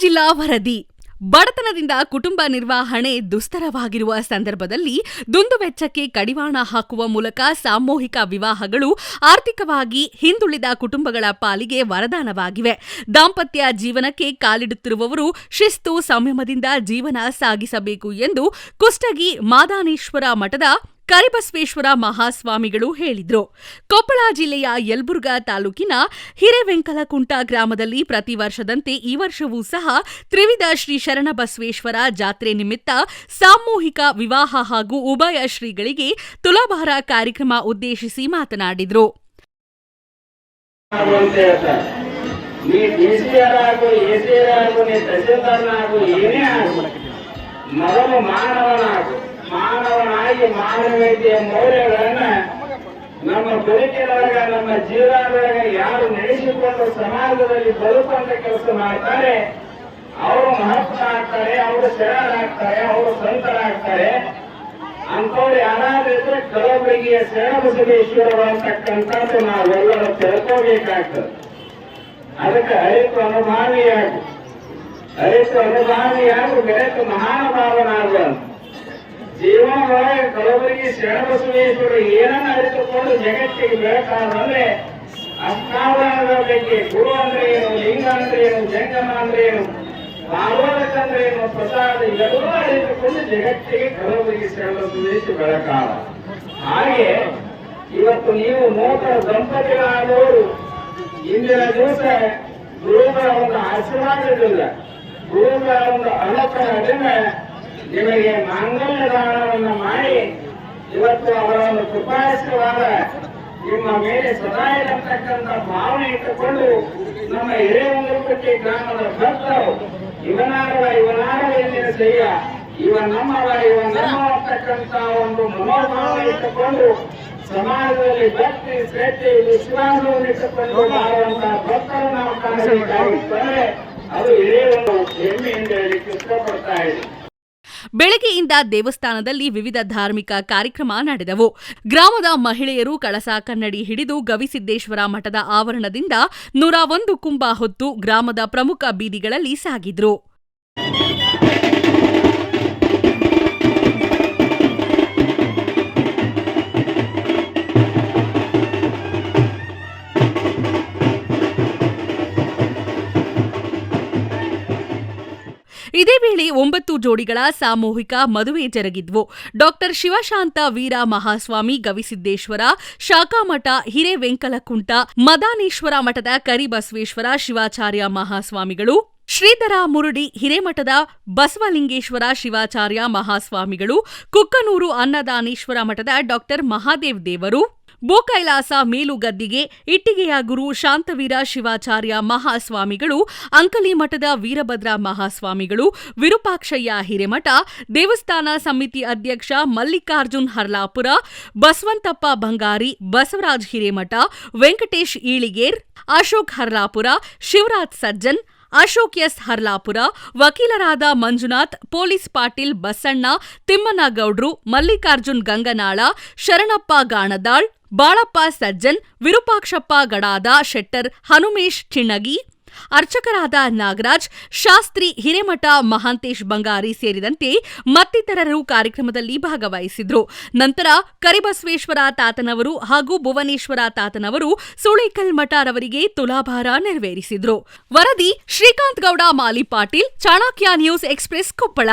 ಜಿಲ್ಲಾ ವರದಿ. ಬಡತನದಿಂದ ಕುಟುಂಬ ನಿರ್ವಹಣೆ ದುಸ್ತರವಾಗಿರುವ ಸಂದರ್ಭದಲ್ಲಿ ದುಂದುವೆಚ್ಚಕ್ಕೆ ಕಡಿವಾಣ ಹಾಕುವ ಮೂಲಕ ಸಾಮೂಹಿಕ ವಿವಾಹಗಳು ಆರ್ಥಿಕವಾಗಿ ಹಿಂದುಳಿದ ಕುಟುಂಬಗಳ ಪಾಲಿಗೆ ವರದಾನವಾಗಿವೆ. ದಾಂಪತ್ಯ ಜೀವನಕ್ಕೆ ಕಾಲಿಡುತ್ತಿರುವವರು ಶಿಸ್ತು, ಸಂಯಮದಿಂದ ಜೀವನ ಸಾಗಿಸಬೇಕು ಎಂದು ಕುಷ್ಟಗಿ ಮಾದಾನೇಶ್ವರ ಮಠದ ಕರಿಬಸವೇಶ್ವರ ಮಹಾಸ್ವಾಮಿಗಳು ಹೇಳಿದರು. ಕೊಪ್ಪಳ ಜಿಲ್ಲೆಯ ಯಲ್ಬುರ್ಗಾ ತಾಲೂಕಿನ ಹಿರೇವೆಂಕಲಕುಂಟ ಗ್ರಾಮದಲ್ಲಿ ಪ್ರತಿ ವರ್ಷದಂತೆ ಈ ವರ್ಷವೂ ಸಹ ತ್ರಿವಿಧ ಶ್ರೀ ಶರಣಬಸವೇಶ್ವರ ಜಾತ್ರೆ ನಿಮಿತ್ತ ಸಾಮೂಹಿಕ ವಿವಾಹ ಹಾಗೂ ಉಭಯ ಶ್ರೀಗಳಿಗೆ ತುಲಾಭಾರ ಕಾರ್ಯಕ್ರಮ ಉದ್ದೇಶಿಸಿ ಮಾತನಾಡಿದರು. ಆಗು ನೀ ಡಿ ಸಿ ಆರ್ ಆಗು ಎ ಸಿ ಆರ್ ಆಗು ನೀ ತಹಸೀಲ್ದಾರ್ನಾಗು ಏನೇ ಆಗು ಮೊದಲು ಮಾನವನಾಗು ಮಾನವನಾಗಿ ಮಾನವೀಯತೆಯ ಮೌಲ್ಯಗಳನ್ನ ನಮ್ಮ ಬದುಕಿನೊಳಗ ನಮ್ಮ ಜೀವನದೊಳಗ ಯಾರು ನಡೆಸಿಕೊಂಡು ಸಮಾಜದಲ್ಲಿ ಬದುಕುವಂತ ಕೆಲಸ ಮಾಡ್ತಾರೆ, ಅವರು ಮಹತ್ವ ಆಗ್ತಾರೆ, ಅವರು ಶರಣರಾಗ್ತಾರೆ ಅವರು ಸಂತರಾಗ್ತಾರೆ. ಅಂತವ್ರು ಯಾರಾದ್ರೂ ಇದ್ರೆ ಕೆಲವೊಬ್ಬರಿಗೆ ಶರಣಬಸವೇಶ್ವರರು ಅಂತಕ್ಕಂಥದ್ದು ನಾವೆಲ್ಲರೂ ತಿಳ್ಕೋಬೇಕಾಗ್ತದೆ. ಅದಕ್ಕೆ ಅರಿತು ಅನುಭಾವಿಯಾಗು ಅರಿತು ಅನುಭಾವಿಯಾಗು ಬೆರೆತು ಮಹಾನುಭಾವನಾಗು ಅಂತ ಕಲಬುರಗಿ ಶರಣಬಸವೇಶ್ವರ ಏನನ್ನ ಅರಿತುಕೊಂಡು ಜಗತ್ತಿಗೆ ಬೇಕಾದ್ರೆ ಅಷ್ಟಾವರಣದ ಬಗ್ಗೆ ಗುರು ಅಂದ್ರೆ ಏನು ಲಿಂಗ ಅಂದ್ರೆ ಏನು ಜಂಗಮ ಅಂದ್ರೆ ಏನು ಭಾಗವತ ಅಂದ್ರೆ ಏನು ಪ್ರಸಾದ ಇವೆಲ್ಲ ಅರಿತುಕೊಂಡು ಜಗತ್ತಿಗೆ ಕಲಬುರಗಿ ಶರಣಬಸವೇಶ್ವರ ಬೆಳಕಾದ ಹಾಗೆ ಇವತ್ತು ನೀವು ನೂತನ ದಂಪತಿಗಳಾದವರು, ಇಂದಿನ ದಿವಸ ಗುರುಗಳ ಒಂದು ಆಶೀರ್ವಾದದಿಂದ ಗುರುಗಳ ಒಂದು ಅನುಗ್ರಹದಿಂದ ನಿಮಗೆ ಮಾಂಗಲ್ಯ ದಾನವನ್ನು ಮಾಡಿ ಇವತ್ತು ಅವರನ್ನು ಒಂದು ನಿಮ್ಮ ಮೇಲೆ ಸದಾ ಇರತಕ್ಕಂಥ ಭಾವನೆ ಇಟ್ಟುಕೊಂಡು ನಮ್ಮ ಹಿರೇವಂಗಪಟ್ಟಿ ಗ್ರಾಮದ ಭಕ್ತರು, ಇವನಾರವ ಇವನಾರವ ಎಂದಿನ ಸಯ್ಯ ಇವ ನಮ್ಮವ ಇವ ನಮ್ಮ ಅಂತಕ್ಕಂಥ ಒಂದು ಮನೋಭಾವ ಇಟ್ಟುಕೊಂಡು ಸಮಾಜದಲ್ಲಿ ಭಕ್ತಿ, ಶ್ರದ್ಧೆ, ವಿಶ್ವಾಸವನ್ನು ಇಟ್ಟುಕೊಂಡು ಮಾಡುವಂತಹ ಭಕ್ತರು ನಾವು ಕಾಣಬೇಕಾಗಿತ್ತಂದ್ರೆ ಅದು ಇದೇ ಒಂದು ಹೆಮ್ಮೆ ಎಂದು ಹೇಳಿ ಇಷ್ಟಪಡ್ತಾ ಇದೆ ಬೆಳಗ್ಗೆಯಿಂದ ದೇವಸ್ಥಾನದಲ್ಲಿ ವಿವಿಧ ಧಾರ್ಮಿಕ ಕಾರ್ಯಕ್ರಮ ನಡೆದವು. ಗ್ರಾಮದ ಮಹಿಳೆಯರು ಕಳಸ ಕನ್ನಡಿ ಹಿಡಿದು ಗವಿಸಿದ್ದೇಶ್ವರ ಮಠದ ಆವರಣದಿಂದ ನೂರ ಒಂದು ಕುಂಭ ಹೊತ್ತು ಗ್ರಾಮದ ಪ್ರಮುಖ ಬೀದಿಗಳಲ್ಲಿ ಸಾಗಿದ್ರು. ಇದೇ ವೇಳೆ ಒಂಬತ್ತು ಜೋಡಿಗಳ ಸಾಮೂಹಿಕ ಮದುವೆ ಜರುಗಿದ್ವು. ಡಾಕ್ಟರ್ ಶಿವಶಾಂತ ವೀರ ಮಹಾಸ್ವಾಮಿ, ಗವಿಸಿದ್ದೇಶ್ವರ, ಶಾಖಾಮಠ, ಹಿರೇವೆಂಕಲಕುಂಟ, ಮದಾನೇಶ್ವರ ಮಠದ ಕರಿಬಸವೇಶ್ವರ ಶಿವಾಚಾರ್ಯ ಮಹಾಸ್ವಾಮಿಗಳು, ಶ್ರೀಧರ ಮುರುಡಿ ಹಿರೇಮಠದ ಬಸವಲಿಂಗೇಶ್ವರ ಶಿವಾಚಾರ್ಯ ಮಹಾಸ್ವಾಮಿಗಳು, ಕುಕ್ಕನೂರು ಅನ್ನದಾನೇಶ್ವರ ಮಠದ ಡಾಕ್ಟರ್ ಮಹಾದೇವ್ ದೇವರು ಬೋಕೈಲಾಸ ಮೇಲುಗದ್ದಿಗೆ ಇಟ್ಟಿಗೆಯ ಗುರು ಶಾಂತವೀರ ಶಿವಾಚಾರ್ಯ ಮಹಾಸ್ವಾಮಿಗಳು, ಅಂಕಲಿ ಮಠದ ವೀರಭದ್ರ ಮಹಾಸ್ವಾಮಿಗಳು, ವಿರೂಪಾಕ್ಷಯ್ಯ ಹಿರೇಮಠ, ದೇವಸ್ಥಾನ ಸಮಿತಿ ಅಧ್ಯಕ್ಷ ಮಲ್ಲಿಕಾರ್ಜುನ್ ಹರ್ಲಾಪುರ, ಬಸವಂತಪ್ಪ ಬಂಗಾರಿ, ಬಸವರಾಜ್ ಹಿರೇಮಠ, ವೆಂಕಟೇಶ್ ಈಳಿಗೇರ್, ಅಶೋಕ್ ಹರ್ಲಾಪುರ, ಶಿವರಾಜ್ ಸಜ್ಜನ್, ಅಶೋಕ್ ಎಸ್ ಹರ್ಲಾಪುರ, ವಕೀಲರಾದ ಮಂಜುನಾಥ್, ಪೊಲೀಸ್ ಪಾಟೀಲ್ ಬಸಣ್ಣ, ತಿಮ್ಮನಗೌಡ್ರು, ಮಲ್ಲಿಕಾರ್ಜುನ್ ಗಂಗನಾಳ, ಶರಣಪ್ಪ ಗಾಣದಾಳ್ ಬಾಳಪ್ಪ ಸಜ್ಜನ್, ವಿರೂಪಾಕ್ಷಪ್ಪ ಗಡಾದ ಶೆಟ್ಟರ್, ಹನುಮೇಶ್ ಚಿಣ್ಣಗಿ, ಅರ್ಚಕರಾದ ನಾಗರಾಜ್, ಶಾಸ್ತ್ರಿ ಹಿರೇಮಠ, ಮಹಾಂತೇಶ್ ಬಂಗಾರಿ ಸೇರಿದಂತೆ ಮತ್ತಿತರರು ಕಾರ್ಯಕ್ರಮದಲ್ಲಿ ಭಾಗವಹಿಸಿದ್ರು. ನಂತರ ಕರಿಬಸವೇಶ್ವರ ತಾತನವರು ಹಾಗೂ ಭುವನೇಶ್ವರ ತಾತನವರು ಸುಳೇಕಲ್ ಮಠರವರಿಗೆ ತುಲಾಭಾರ ನೆರವೇರಿಸಿದ್ರು. ವರದಿ ಶ್ರೀಕಾಂತ್ ಗೌಡ, ಮಾಲಿ ಪಾಟೀಲ್, ಚಾಣಕ್ಯ ನ್ಯೂಸ್ ಎಕ್ಸ್ಪ್ರೆಸ್, ಕೊಪ್ಪಳ.